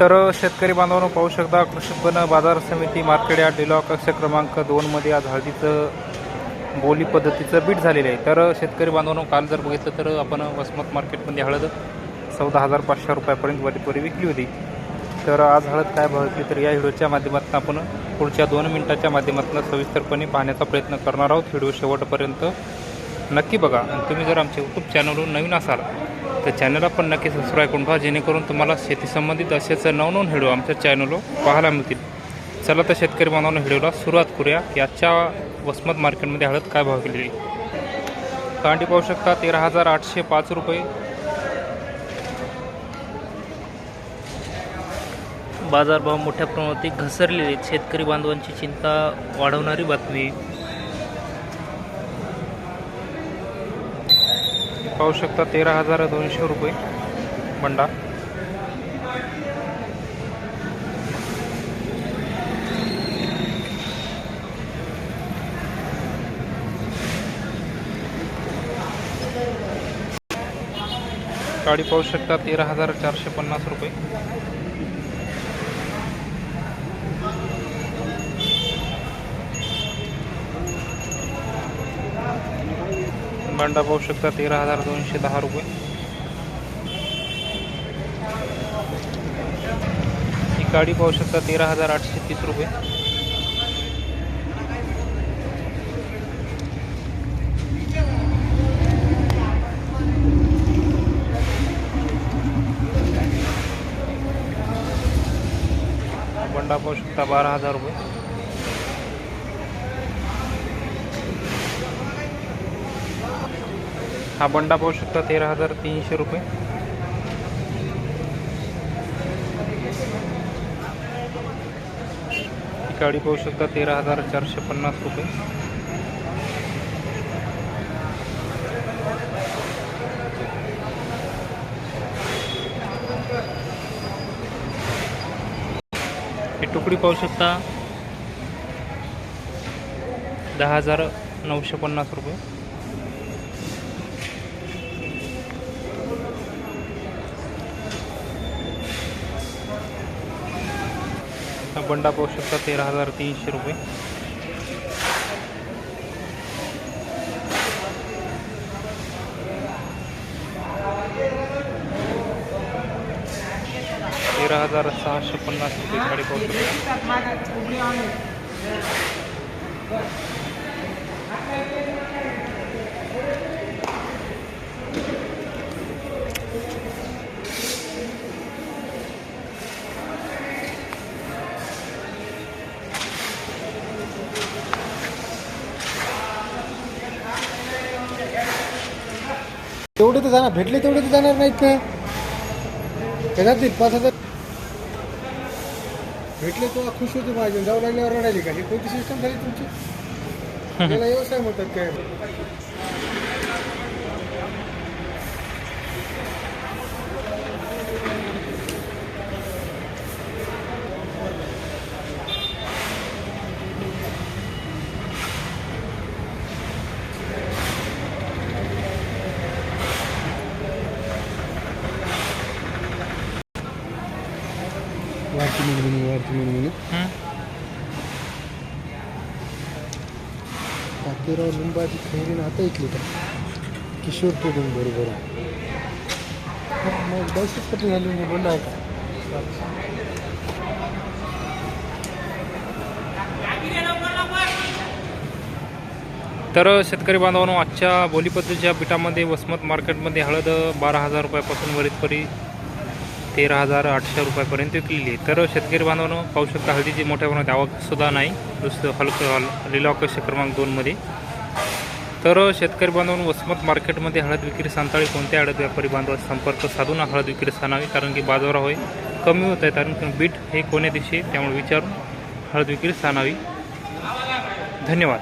तर शेतकरी बांधवांनो पाहू शकता कृषी उत्पन्न बाजार समिती मार्केट या डिलॉ कक्ष क्रमांक दोनमध्ये आज हळदीचं बोली पद्धतीचं बीट झालेलं आहे. तर शेतकरी बांधवांनो काल जर बघितलं तर आपण वसमत मार्केटमध्ये हळद चौदा हजार पाचशे रुपयापर्यंत वरीपरी विकली होती. तर आज हळद काय बघितली तर या व्हिडिओच्या माध्यमातून आपण पुढच्या दोन मिनिटाच्या माध्यमातून सविस्तरपणे पाहण्याचा प्रयत्न करणार आहोत. व्हिडिओ शेवटपर्यंत नक्की बघा. आणि तुम्ही जर आमच्या यूट्यूब चॅनलवर नवीन असाल तर चॅनलला पण नक्की सबस्क्राईब करून पहा जेणेकरून तुम्हाला शेतीसंबंधित असेच नवनवीन व्हिडिओ आमच्या चॅनलवर पाहायला मिळतील. चला तर शेतकरी बांधवांना व्हिडिओला सुरुवात करूया. याच्या वसमत मार्केटमध्ये हळद काय भाव केलेली कांडी पाहू शकता तेरा हजार आठशे पाच रुपये. बाजारभाव मोठ्या प्रमाणात घसरलेले शेतकरी बांधवांची चिंता वाढवणारी बातमी. पाहू शकता तेरा हजार दोनशे रुपये बंडा. गाडी पाहू शकता तेरा हजार चारशे पन्नास रुपये. मांडा पाहू शकता तेरा हजार दोनशे दहा रुपये. ही गाडी पाहू शकता तेरा हजार आठशे तीस रुपये. बंडा पाहू शकता बारा हजार रुपये. हा बंडा पाहू शकता तेरा हजार तीनशे रुपये. ही गाडी पाहू शकता तेरा हजार चारशे पन्नास रुपये. ही तुकडी पाहू शकता दहा हजार नऊशे पन्नास रुपये. बंडा पाहू शकता तेरा हजार तीनशे रुपये. तेरा हजार सहाशे पन्नास रुपये गाडी पाहू शकता. तेवढे तर जाणार. भेटले तेवढे तर जाणार नाहीत का? ते पाच हजार भेटले तो खुश होते माझे. जाऊ लागल्यावर रडायली का? ही कोणती सिस्टम झाली तुमची? त्याला व्यवसाय म्हणतात काय? वाढती म्हणून वाढती म्हणून हं? बाकीराव लिंबाची खैरीनं आता ऐकली का किशोर तो पण बरोबर मग दहशत कधी झाली मी बोलला आहे का? तर शेतकरी बांधवांनो आजच्या बोली पद्धतीच्या पिठामध्ये वसमत मार्केटमध्ये हळद बारा हजार रुपयापासून वरीतपरी तेरा हजार आठशे रुपयापर्यंत विकलेली आहे. तर शेतकरी बांधवांनो पाहू शकता हळदीची मोठ्या प्रमाणात आवकसुद्धा नाही. दुसरं हलकं हल लिलॉकश क्रमांक दोनमध्ये तर शेतकरी बांधवांनो वसमत मार्केटमध्ये हळद विक्री सांताळी कोणत्या हळद व्यापारी बांधवात संपर्क साधून हळद विक्री सांगावी? कारण की बाजारा होय कमी होत आहे कारण बीट हे कोण्या दिवशी त्यामुळे विचारून हळद विक्री सांगावी. धन्यवाद.